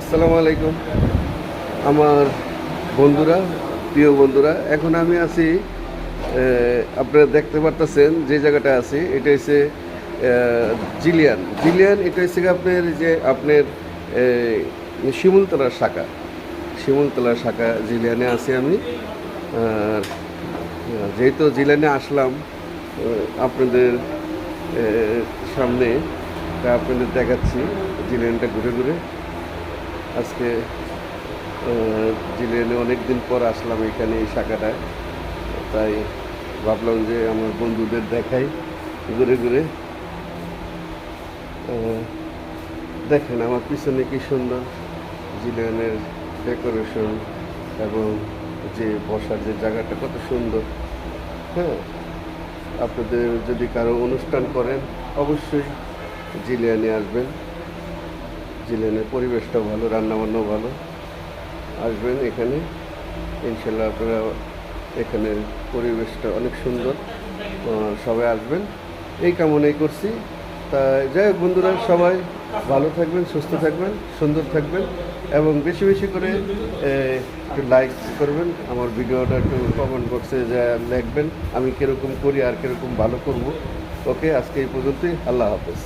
আসসালামু আলাইকুম। আমার বন্ধুরা, প্রিয় বন্ধুরা, এখন আমি আছি আপনারা দেখতে পারতেছেন যে জায়গাটা আছি, এটা হচ্ছে জিলিয়ান। জিলিয়ান, এটা হচ্ছে আপনার যে আপনার শিমুলতলার শাখা। শিমুলতলার শাখা জিলিয়ানে আছি আমি। আর, যেহেতু জিলিয়ানে আসলাম আপনাদের সামনে, তা আপনাদের দেখাচ্ছি জিলিয়ানটা ঘুরে ঘুরে। আজকে জিলেনে অনেক দিন পর আসলাম এখানে এই শাখাটায়। তাই ভাবলাম যে আমার বন্ধুদের দেখাই, ঘুরে ঘুরে। দেখেন আমার পিছনে কি সুন্দর জিলেনের ডেকোরেশন এবং যে বসার যে জায়গাটা কত সুন্দর। হ্যাঁ আপনাদের যদি কারও অনুষ্ঠান করেন, অবশ্যই জিলিয়ানে আসবেন। জিলেনের পরিবেশটাও ভালো, রান্নাবান্নাও ভালো। আসবেন এখানে। ইনশাল্লাহ আপনারা এখানের পরিবেশটা অনেক সুন্দর। সবাই আসবেন। এই কামনাই করছি। তা যাই হোক বন্ধুরা, সবাই ভালো থাকবেন, সুস্থ থাকবেন, সুন্দর থাকবেন এবং বেশি বেশি করে একটু লাইক করবেন। আমার ভিডিওটা একটু কমেন্ট বক্সে যা লিখবেন আমি কীরকম করি আর কীরকম ভালো করব। ওকে, আজকে এই পর্যন্তই। আল্লাহ হাফেজ।